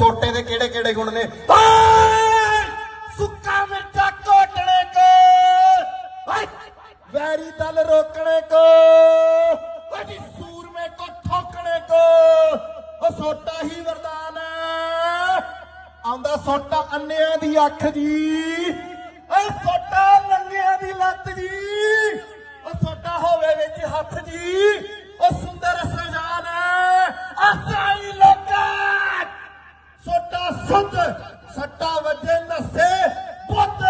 ਸੋਟੇ ਦੇ ਕਿਹੜੇ ਕਿਹੜੇ ਗੁਣ ਨੇ? ਸੁੱਕਾ ਮਿਰਚਾ ਕੋਟਣੇ ਕੋ। ਵੈਰੀ ਦਲ ਰੋਕਣੇ ਕੋ। ਓਏ ਸੂਰਮੇ ਕੋ ਠੋਕਣੇ ਕੋ। ਉਹ ਸੋਟਾ ਹੀ ਵਰਦਾਨ ਹੈ ਆਉਂਦਾ ਸੋਟਾ ਅੰਨਿਆਂ ਦੀ ਅੱਖ ਜੀ। ਓਏ ਸੋਟਾ ਨੰਗਿਆਂ ਦੀ ਲੱਤ ਜੀ। ਸੋਟਾ ਸੱਟਾ ਵਜੇ ਨਸੇ, ਬੁੱਧ,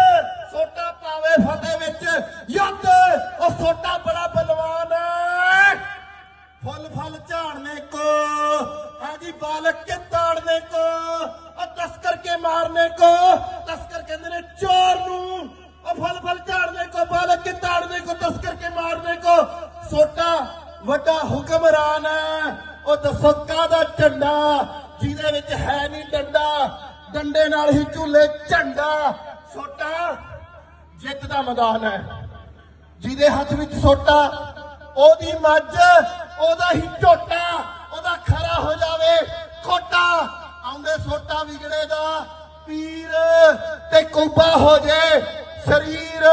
ਸੋਟਾ ਪਾਵੇ ਫਤਿਹ ਵਿੱਚ, ਯੁੱਧ, ਉਹ ਸੋਟਾ ਬੜਾ ਬਲਵਾਨ ਹੈ। ਫੁੱਲ ਫਲ ਝਾੜਨੇ ਕੋ, ਹਾਂਜੀ, ਬਾਲਕ ਕੇ ਤਾੜਨੇ ਕੋ, ਉਹ ਤਸਕਰ ਕੇ ਮਾਰਨੇ ਕੋ ਤਸਕਰ ਕਹਿੰਦੇ ਨੇ ਚੋਰ ਨੂੰ, ਉਹ ਫਲ ਫਲ ਝਾੜਨੇ ਕੋ, ਬਾਲਕ ਕੇ ਤਾੜਨੇ ਕੋ ਤਸਕਰ ਕੇ ਮਾਰਨੇ ਕੋ। ਸੋਟਾ ਵੱਡਾ ਹੁਕਮਰਾਨ ਹੈ, ਉਹ ਦੱਸੋ ਦਾ ਝੰਡਾ ਜਿਹਦੇ ਵਿੱਚ ਹੈ ਨਹੀਂ ਡੰਡਾ। ਡੰਡੇ ਨਾਲ ਹੀ ਝੂਲੇ ਝੰਡਾ। ਸੋਟਾ ਜਿੱਤ ਦਾ ਮੈਦਾਨ ਹੈ। ਜਿਹਦੇ ਹੱਥ ਵਿੱਚ ਸੋਟਾ, ਉਹਦੀ ਮੱਝ, ਉਹਦਾ ਹੀ ਝੋਟਾ, ਉਹਦਾ ਖਰਾ ਹੋ ਜਾਵੇ ਖੋਟਾ। ਆਉਂਦੇ ਸੋਟਾ ਵਿਗੜੇ ਦਾ ਪੀਰ ਤੇ ਕੁੰਬਾ ਹੋ ਜੇ ਸਰੀਰ।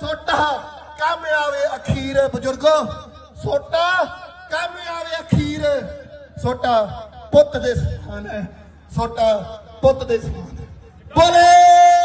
ਸੋਟਾ ਕੰਮ ਆਵੇ ਅਖੀਰ, ਬਜ਼ੁਰਗੋ। ਸੋਟਾ ਕੰਮ ਆਵੇ ਅਖੀਰ। ਸੋਟਾ ਪੁੱਤ ਦੇ ਸਮਾਨ ਹੈ। ਸੋਟਾ ਪੁੱਤ ਦੇ ਸਮਾਨ ਬੋਲੇ!